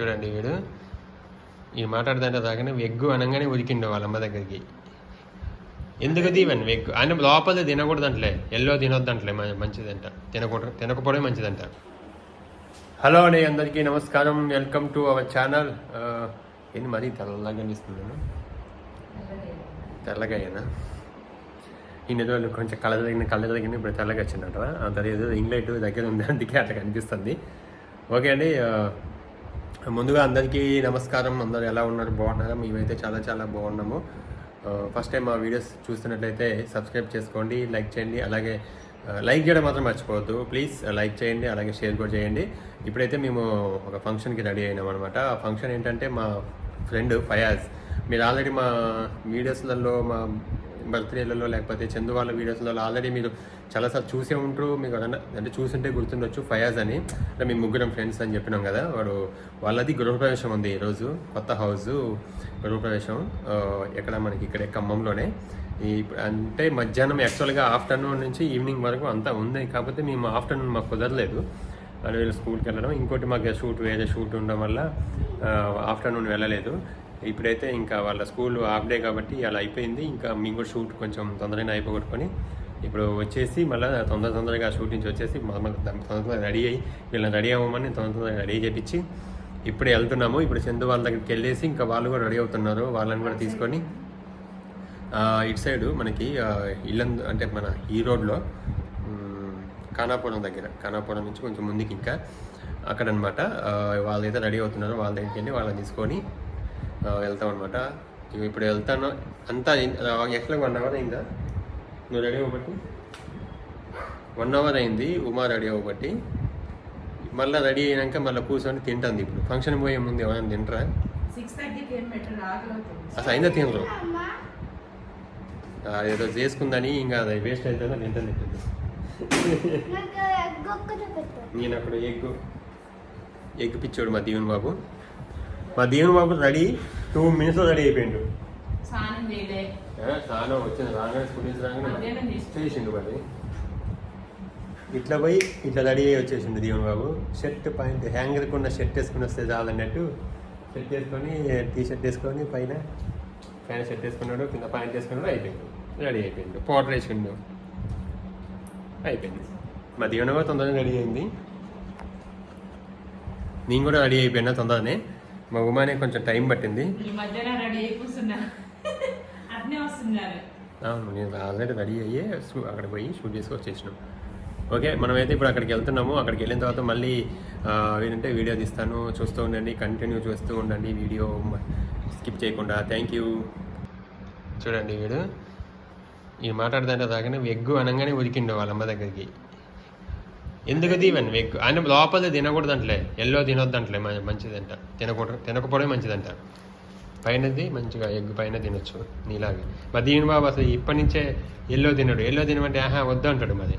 చూడండి వీడు. ఈ మాట్లాడుతుంటే రాగానే వెగ్గు అనగానే ఉరికిండు వాళ్ళ అమ్మ దగ్గరికి. ఎందుకు దీవన్ వెగ్గు? ఆయన లోపల తినకూడదంటలే ఎల్లో తినొద్దంటలే మంచిదంట. తినకూడదు. తినకపోవడమే మంచిదంట. హలో అండి అందరికీ నమస్కారం. Welcome to our channel. ఏంది మరీ తెల్లగా కనిపిస్తున్నాను తెల్లగా అయ్యానా ఈ రోజులు కొంచెం కళ్ళ తగిన కళ్ళ తగిన ఇప్పుడు తెల్లగా వచ్చిందంటారా? అంత ఏదో ఇంగ్లైట్ దగ్గర ఉంది అందుకే అట్లా కనిపిస్తుంది. ఓకే అండి ముందుగా అందరికీ నమస్కారం. అందరు ఎలా ఉన్నారు? బాగున్నారా? మేమైతే చాలా చాలా బాగున్నాము. ఫస్ట్ టైం మా వీడియోస్ చూస్తున్నట్లయితే సబ్స్క్రైబ్ చేసుకోండి లైక్ చేయండి అలాగే లైక్ చేయడం మాత్రం మర్చిపోవద్దు. ప్లీజ్ లైక్ చేయండి అలాగే షేర్ కూడా చేయండి. ఇప్పుడైతే మేము ఒక ఫంక్షన్కి రెడీ అయినాం అనమాట ఆ ఫంక్షన్ ఏంటంటే మా ఫ్రెండ్ ఫయాజ్. మీరు ఆల్రెడీ మా వీడియోస్లలో మా బర్త్డేలలో లేకపోతే చందు వాళ్ళ వీడియోస్లలో ఆల్రెడీ మీరు చాలాసార్లు చూసే ఉంటారు. మీకు ఎవరన్నా అంటే చూసుంటే గుర్తుండొచ్చు ఫయాజ్ అని. అంటే మేము ముగ్గురం ఫ్రెండ్స్ అని చెప్పినాం కదా. వాడు వాళ్ళది గృహప్రవేశం ఉంది ఈరోజు కొత్త హౌస్ గృహప్రవేశం. ఎక్కడ మనకి ఇక్కడే ఖమ్మంలోనే. ఈ అంటే మధ్యాహ్నం యాక్చువల్గా ఆఫ్టర్నూన్ నుంచి ఈవినింగ్ వరకు అంతా ఉంది. కాకపోతే మేము ఆఫ్టర్నూన్ మాకు కుదరలేదు. వాళ్ళు వీళ్ళు స్కూల్కి వెళ్ళడం. ఇంకోటి మాకు షూట్ వేరే షూట్ ఉండడం వల్ల ఆఫ్టర్నూన్ వెళ్ళలేదు. ఇప్పుడైతే ఇంకా వాళ్ళ స్కూల్ హాఫ్ డే కాబట్టి అలా అయిపోయింది. ఇంకా మేము కూడా షూట్ కొంచెం తొందరగా అయిపోగొట్టుకొని ఇప్పుడు వచ్చేసి మళ్ళీ తొందర తొందరగా షూట్ నుంచి వచ్చేసి మమ్మల్ని తొందర తొందరగా రెడీ అయ్యి వీళ్ళని రెడీ అవ్వమని తొందర తొందరగా రెడీ చేపించి ఇప్పుడే వెళ్తున్నాము. ఇప్పుడు చందు వాళ్ళ దగ్గరికి వెళ్ళేసి ఇంకా వాళ్ళు కూడా రెడీ అవుతున్నారు. వాళ్ళని కూడా తీసుకొని ఇటు సైడు మనకి ఇల్లందు అంటే మన ఈ రోడ్లో ఖానాపురం దగ్గర ఖానాపురం నుంచి కొంచెం ముందుకి ఇంకా అక్కడ అనమాట వాళ్ళైతే రెడీ అవుతున్నారు. వాళ్ళ దగ్గరికి వెళ్ళి వాళ్ళని తీసుకొని వెళ్తాం అనమాట ఇప్పుడు వెళ్తాను. అంతా ఎట్లా వన్ అవర్ అయిందా? నువ్వు రెడీ అవ్వబట్టి వన్ అవర్ అయింది ఉమా రెడీ అవ్వబట్టి మళ్ళీ రెడీ అయినాక మళ్ళీ కూర్చొని తింటుంది ఇప్పుడు. ఫంక్షన్ పోయే ముందు ఎవరైనా తింటారా? అసలు అయినా తినరు? ఆ, ఏదో చేసుకుందని ఇంకా అది వేస్ట్ అవుతుందో తింటుంది. నేను అక్కడ ఎగ్ ఎగ్ పిచ్చోడు మా దీవెన్ బాబు. మా దీవెన్ బాబు రెడీ. టూ మినిట్స్లో రెడీ అయిపోయిండు. స్నానం వచ్చింది. రాగానే స్కూల్ నుంచి రాగానే చేసిండు మరి. ఇట్లా పోయి ఇట్లా రెడీ అయ్యి వచ్చేసిండు దీవెన్ బాబు. షర్ట్ పాయింట్ హ్యాంగర్కి ఉన్న షర్ట్ వేసుకుని వస్తే చాలన్నట్టు షర్ట్ వేసుకొని టీ షర్ట్ వేసుకొని పైన పైన షర్ట్ వేసుకున్నాడు కింద పాయింట్ వేసుకున్నాడు అయిపోయింది రెడీ అయిపోయిండు. పౌడర్ వేసుకుండు అయిపోయింది. మా దీవెన కూడా తొందరగా రెడీ అయింది. నేను కూడా రెడీ అయిపోయినా తొందరనే. మా ఉమానే కొంచెం టైం పట్టింది. అవును నేను ఆల్రెడీ రెడీ అయ్యే షూ- అక్కడ పోయి షూట్ చేసుకొని వచ్చేసినాం ఓకే మనమైతే ఇప్పుడు అక్కడికి వెళ్తున్నాము. అక్కడికి వెళ్ళిన తర్వాత మళ్ళీ ఏంటంటే వీడియో తీస్తాను చూస్తూ ఉండండి కంటిన్యూ చూస్తూ ఉండండి. వీడియో స్కిప్ చేయకుండా. థ్యాంక్ యూ చూడండి వీడు. ఈ మాట్లాడుతుంటే రాగానే వెగ్గు అనగానే ఉరికిండు వాళ్ళ అమ్మ దగ్గరికి. ఎందుకు దీవన్ ఆయన లోపల తినకూడదంటలే ఎల్లో తినొద్దంటలే మంచిదంట. తినకూడదు తినకపోవడం మంచిదంట. పైనది మంచిగా ఎగ్ పైన తినొచ్చు నీలాగే. మా దీని బాబు అసలు ఇప్పటి నుంచే ఎల్లో తినడు. ఎల్లో తినమంటే ఆహా వద్దు అంటాడు మరి.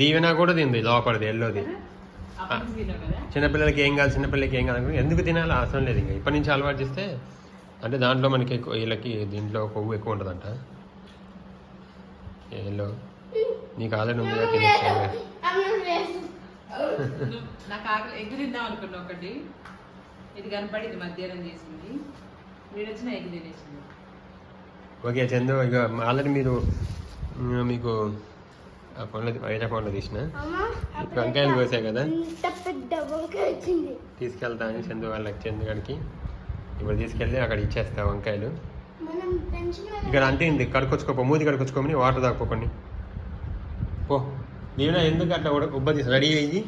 దీవెన కూడా తింది లోపలిది ఎల్లోది. చిన్నపిల్లలకి ఏం కాదు చిన్నపిల్లలకి ఏం కాదు ఎందుకు తినాలి అవసరం లేదు ఇంకా. ఇప్పటి నుంచి అలవాటు చేస్తే అంటే దాంట్లో మనకి ఎక్కువ వీళ్ళకి దీంట్లో కొవ్వు ఎక్కువ ఉంటుందంట. ఎల్లో. నీకు ఆల్రెడీ ఉంది కదా తినచ్చు నువ్వు నాకు ఆకలి ఎగ్గు తిందాం అనుకున్నా ఒకటి. ఇది కనపడింది మధ్యాహ్నం చేసింది. వీడు వచ్చిన ఎగ్గు తినేసింది. ఓకే చందు ఇక ఆల్రెడీ మీరు మీకు ఆ ఫోన్లో వైరా ఫోన్లో తీసిన? వంకాయలు కోసాయి కదా? ఇంత పెద్ద వంకాయ వచ్చింది. తీసుకెళ్తాను చందు వాళ్ళకి చందు గడికి ఇప్పుడు తీసుకెళ్ళి అక్కడ ఇచ్చేస్తా వంకాయలు. ఇక్కడ అంతే ఉంది కడుకొచ్చుకోపో మూతి కడుకొచ్చుకోమని వాటర్ తాకపోకండి పో. నేను ఎందుకు అట్లా ఉడ- ఉబ్బ రెడీ అయ్యి.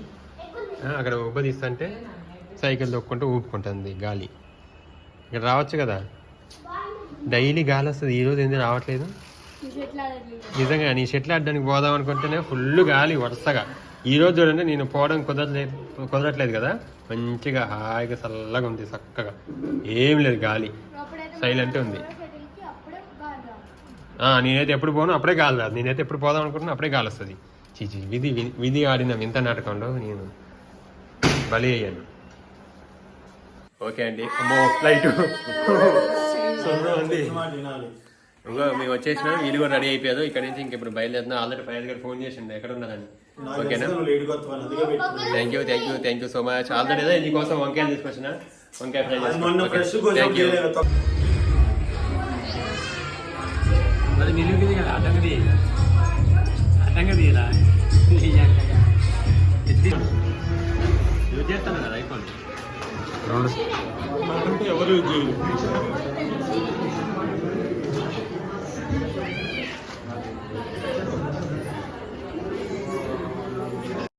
అక్కడ ఉబ్బ తీస్తుంటే సైకిల్ తొక్కుంటూ ఊపుకుంటుంది గాలి. ఇక్కడ రావచ్చు కదా? డైలీ గాలి వస్తుంది. ఈ రోజు ఎందుకు రావట్లేదు? నిజంగా నీ షెట్లు ఆడడానికి పోదాం అనుకుంటేనే ఫుల్ గాలి వరుసగా. ఈ రోజు చూడండి నేను పోవడం కుదరలేదు కుదరట్లేదు కదా? మంచిగా హాయిగా చల్లగా ఉంది చక్కగా. ఏం లేదు గాలి. సైలెంట్ ఉంది. అప్పుడే గాలి రాదు. ఆ, నేనైతే ఎప్పుడు పోను అప్పుడే గాలి రాదు. నేనైతే ఎప్పుడు పోదాం అనుకుంటున్నా అప్పుడే గాలి వస్తుంది. చీచి విధి విధి ఆడిన వింత నాటకంలో నేను బలి అయ్యాను. ఓకే అండి. అమ్మో ఫ్లైట్ ఇంకో మేము వచ్చేసినాం వీళ్ళు కూడా రెడీ అయిపోయారు ఇక్కడ నుంచి ఇంక ఇప్పుడు బయలుదేరుతున్నాం. ఆల్రెడీ ఫైవ్ గారు ఫోన్ చేసిండు ఎక్కడ ఉన్నారని. ఓకేనా. Thank you thank you thank you so much already అదే నీకోసం వంకాయలు తీసుకొచ్చిన. వంకాయ ఫ్రై కోసం థ్యాంక్ యూ అది నిలుగుది కదా అడ్డంగా తీయాలి అడ్డంగా తీయరా యూజ్ చేస్తాను కదా ఐఫోన్ ఎవరు